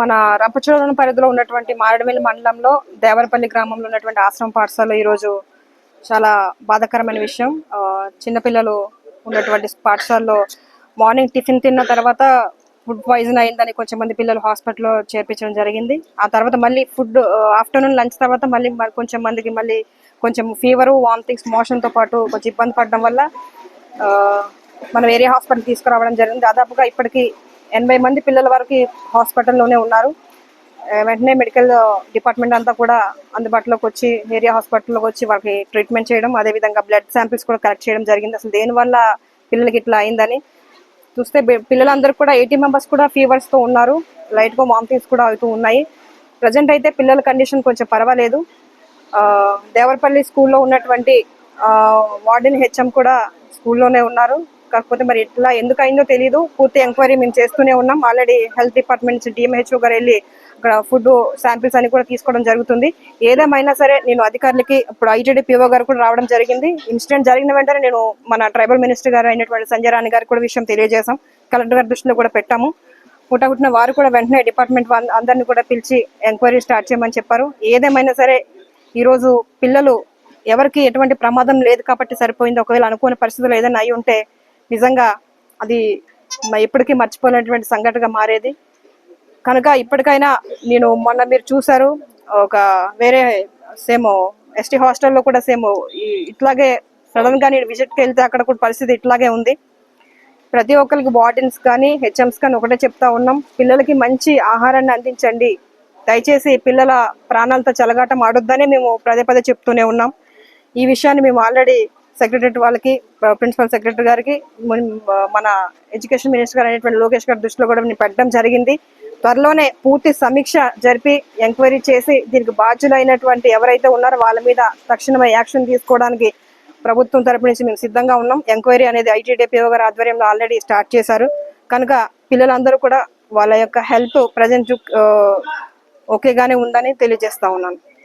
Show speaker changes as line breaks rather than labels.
మన రంపచోడవరం పరిధిలో ఉన్నటువంటి మారేడుమిల్లి మండలంలో దేవరపల్లి గ్రామంలో ఉన్నటువంటి ఆశ్రమ పాఠశాలలో ఈరోజు చాలా బాధాకరమైన విషయం. చిన్నపిల్లలు ఉన్నటువంటి పాఠశాలలో మార్నింగ్ టిఫిన్ తిన్న తర్వాత ఫుడ్ పాయిజన్ అయిందని కొంచెం మంది పిల్లలు హాస్పిటల్లో చేర్పించడం జరిగింది. ఆ తర్వాత మళ్ళీ ఫుడ్ ఆఫ్టర్నూన్ లంచ్ తర్వాత మళ్ళీ మరి కొంచెం మందికి మళ్ళీ కొంచెం ఫీవరు వామిటింగ్స్ మోషన్తో పాటు కొంచెం ఇబ్బంది పడడం వల్ల మనం ఏరియా హాస్పిటల్ తీసుకురావడం జరిగింది. దాదాపుగా ఇప్పటికి ఎనభై మంది పిల్లల వరకు హాస్పిటల్లోనే ఉన్నారు. వెంటనే మెడికల్ డిపార్ట్మెంట్ అంతా కూడా అందుబాటులోకి వచ్చి ఏరియా హాస్పిటల్లోకి వచ్చి వాళ్ళకి ట్రీట్మెంట్ చేయడం అదేవిధంగా బ్లడ్ శాంపిల్స్ కూడా కలెక్ట్ చేయడం జరిగింది. అసలు దేనివల్ల పిల్లలకి ఇట్లా అయిందని చూస్తే పిల్లలందరూ కూడా ఎయిటీ మెంబర్స్ కూడా ఫీవర్స్తో ఉన్నారు. లైట్గా వామిటింగ్స్ కూడా అవుతూ ఉన్నాయి. ప్రజెంట్ అయితే పిల్లల కండిషన్ కొంచెం పర్వాలేదు. దేవరపల్లి స్కూల్లో ఉన్నటువంటి వార్డెన్ హెచ్ఎం కూడా స్కూల్లోనే ఉన్నారు. కాకపోతే మరి ఎట్లా ఎందుకైందో తెలియదు పూర్తి ఎంక్వైరీ మేము చేస్తూనే ఉన్నాం. ఆల్రెడీ హెల్త్ డిపార్ట్మెంట్ నుంచి డిఎంహెచ్ఓ గారు వెళ్ళి అక్కడ ఫుడ్ శాంపిల్స్ అని కూడా తీసుకోవడం జరుగుతుంది. ఏదేమైనా సరే నేను అధికారులకి ఇప్పుడు ఐటీడీ పిఓ గారు కూడా రావడం జరిగింది. ఇన్సిడెంట్ జరిగిన వెంటనే నేను మన ట్రైబల్ మినిస్టర్ గారు అయినటువంటి సంజయ్ రాణి గారికి కూడా విషయం తెలియజేశాం. కలెక్టర్ గారి దృష్టిలో కూడా పెట్టాము. పుట్టగుట్టిన వారు కూడా వెంటనే డిపార్ట్మెంట్ అందరిని కూడా పిలిచి ఎంక్వైరీ స్టార్ట్ చేయమని చెప్పారు. ఏదేమైనా సరే ఈరోజు పిల్లలు ఎవరికి ఎటువంటి ప్రమాదం లేదు కాబట్టి సరిపోయింది. ఒకవేళ అనుకోని పరిస్థితులు ఏదైనా అయి ఉంటే నిజంగా అది ఎప్పటికీ మర్చిపోలేనటువంటి సంఘటనగా మారేది. కనుక ఇప్పటికైనా నేను మొన్న మీరు చూశారు ఒక వేరే సేమ్ ఎస్టీ హాస్టల్లో కూడా సేమ్ ఇట్లాగే సడన్గా నేను విజిట్కి వెళ్తే అక్కడ కూడా పరిస్థితి ఇట్లాగే ఉంది. ప్రతి ఒక్కరికి వార్డెన్స్ కానీ హెచ్ఎంస్ కానీ ఒకటే చెప్తా ఉన్నాం. పిల్లలకి మంచి ఆహారాన్ని అందించండి. దయచేసి పిల్లల ప్రాణాలతో చెలగాటం ఆడొద్దని మేము పదే పదే చెప్తూనే ఉన్నాం. ఈ విషయాన్ని మేము ఆల్రెడీ సెక్రటరీ వాళ్ళకి ప్రిన్సిపల్ సెక్రటరీ గారికి మన- ఎడ్యుకేషన్ మినిస్టర్ గారు అనేటువంటి లోకేష్ గారి దృష్టిలో కూడా పెట్టడం జరిగింది. త్వరలోనే పూర్తి సమీక్ష జరిపి ఎంక్వైరీ చేసి దీనికి బాధ్యులైనటువంటి ఎవరైతే ఉన్నారో వాళ్ళ మీద తక్షణమే యాక్షన్ తీసుకోవడానికి ప్రభుత్వం తరపు నుంచి మేము సిద్ధంగా ఉన్నాం. ఎంక్వైరీ అనేది ఐటీడీపీఓ గారు ఆధ్వర్యంలో ఆల్రెడీ స్టార్ట్ చేశారు. కనుక పిల్లలందరూ కూడా వాళ్ళ యొక్క హెల్త్ ప్రజెంట్ ఓకేగానే ఉందని తెలియజేస్తా ఉన్నాను.